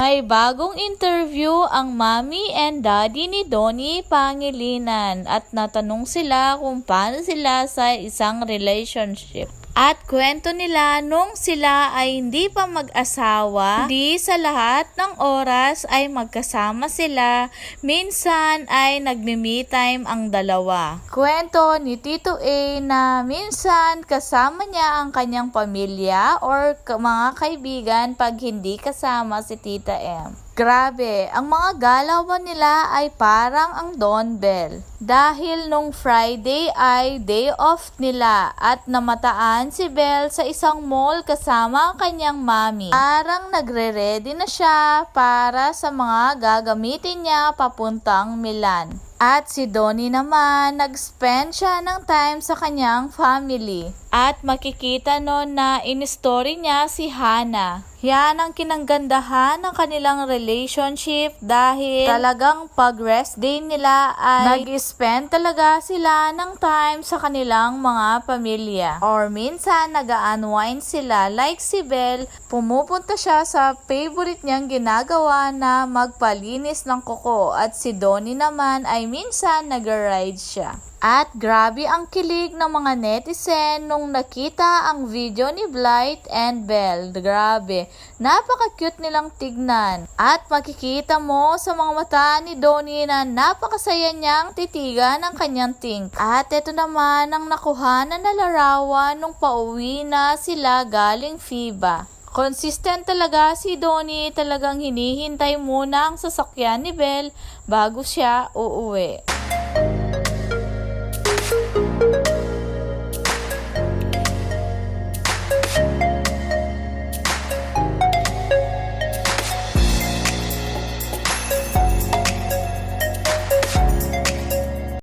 May bagong interview ang mommy and daddy ni Donnie Pangilinan at natanong sila kung paano sila sa isang relationship. At kwento nila nung sila ay hindi pa mag-asawa, hindi sa lahat ng oras ay magkasama sila, minsan ay nagme-me time ang dalawa. Kwento ni Tito A na minsan kasama niya ang kanyang pamilya or mga kaibigan pag hindi kasama si Tita M. Grabe, ang mga galawan nila ay parang ang Don Bell. Dahil nung Friday ay day off nila at namataan si Bell sa isang mall kasama ang kanyang mami. Parang nagre-ready na siya para sa mga gagamitin niya papuntang Milan. At si Donnie naman, nag-spend siya ng time sa kanyang family. At makikita nun na in-story niya si Hannah. Yan ang kinanggandahan ng kanilang relationship dahil talagang pag rest day nila ay nag-spend talaga sila ng time sa kanilang mga pamilya. Or minsan nag-unwind sila like si Belle, pumupunta siya sa favorite niyang ginagawa na magpalinis ng kuko at si Donnie naman ay minsan nag-ride siya. At grabe ang kilig ng mga netizen nung nakita ang video ni Blight and Belle. Grabe, napaka-cute nilang tignan. At makikita mo sa mga mata ni Donnie na napakasaya niyang titigan ang kanyang think. At ito naman ang nakuha na larawan nung pauwi na sila galing FIBA. Consistent talaga si Donnie, talagang hinihintay muna ang sasakyan ni Belle bago siya uuwi.